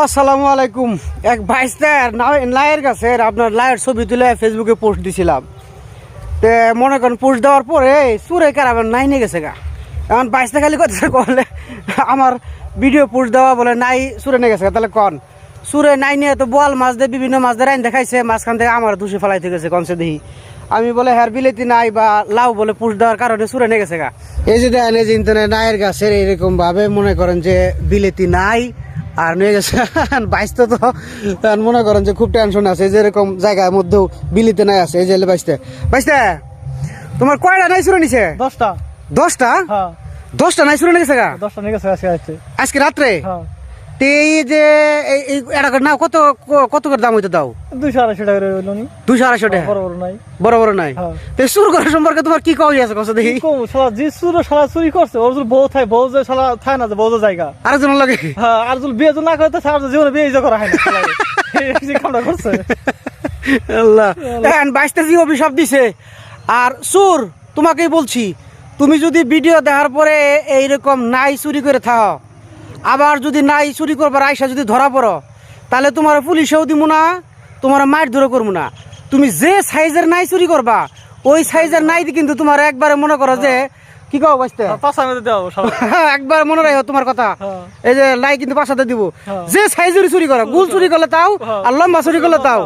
আসসালামু আলাইকুম। এক বাইস্তার লায়ের কাছে আপনার লায়ের ছবি তুলে ফেসবুকে পোস্ট দিছিলাম। তে মনে করেন পোস্ট দেওয়ার পরে সুরে কারাবেন নাই নিয়ে গেছে গা। এখন বাইশটা খালি কথা করলে আমার ভিডিও পোস্ট দেওয়া বলে নাই সুরে নিয়ে গেছে। তাহলে কন? সুরে নাই নিয়ে তো বল মাছ দিয়ে বিভিন্ন মাছ দিয়ে রাইন দেখাইছে মাঝখান থেকে আমার দুষে ফেলাইতে গেছে কনসে দেখি। আমি বলে, হ্যার, বিলেতি নাই বা লাউ বলে পুষ দেওয়ার কারণে সুরে নিয়ে গেছে গা। এই যে দেখেন, এই যে ইন্টারনেট নায়ের গাছের এরকম ভাবে মনে করেন যে বিলেতি নাই আর নিয়ে গেছে। বাইসতে তো মনে করেন যে খুব টেনশন আছে যে এরকম জায়গার মধ্যেও বিলিতে নাই আছে এই জেলে বাইসতে বাইসতে তোমার কয়টা নাই শুরু নিছে? দশটা। দশটা? হ্যাঁ। দশটা নাই শুরু নিছে গা? দশটা নিয়ে গেছে আজকে রাত্রে? হ্যাঁ। এই যে এই- এটাকার নাও কত কত করে দাম হইতে দাও? দুইশো আড়াইশো টাকা হইল নি দুশো আড়াইশো টাকা? বড় বড় নাই। বড় বড় নাই? হ্যাঁ। তো সুর করার সম্পর্কে তোমার কি কওয়া আছে কথা দেখি? শালা যে চুর শালা চুরি করছে ওর বউ থাকে বউ যে শালা থাকে না যে বউ জায়গা। লাগে? হ্যাঁ আর যদি বিয়ে না করে তো আর জীবনে বিয়ে যে করা হয় না এই কামটা করছে। আল্লাহ। এখন বাইশটা জি অভিশাপ দিছে। আর সুর তোমাকেই বলছি তুমি যদি ভিডিও দেখার পরে এইরকম নাই চুরি করে থাও। আবার যদি নাই চুরি করবার আইসা যদি ধরা পড়ো তাহলে তোমার পুলিশেও দিব না তোমার মাইর ধরে করব না তুমি যে সাইজের নাই চুরি করবা ওই সাইজের নাই কিন্তু তোমার একবারে মনে করো যে কি কও মেরে দেওয়া শালা একবার মনে রাখো তোমার কথা হ্যাঁ। এই যে লাই কিন্তু পাশাতে দিব হ্যাঁ। যে সাইজের চুরি করো গুল চুরি করলে তাও হ্যাঁ। আর লম্বা চুরি করলে তাও।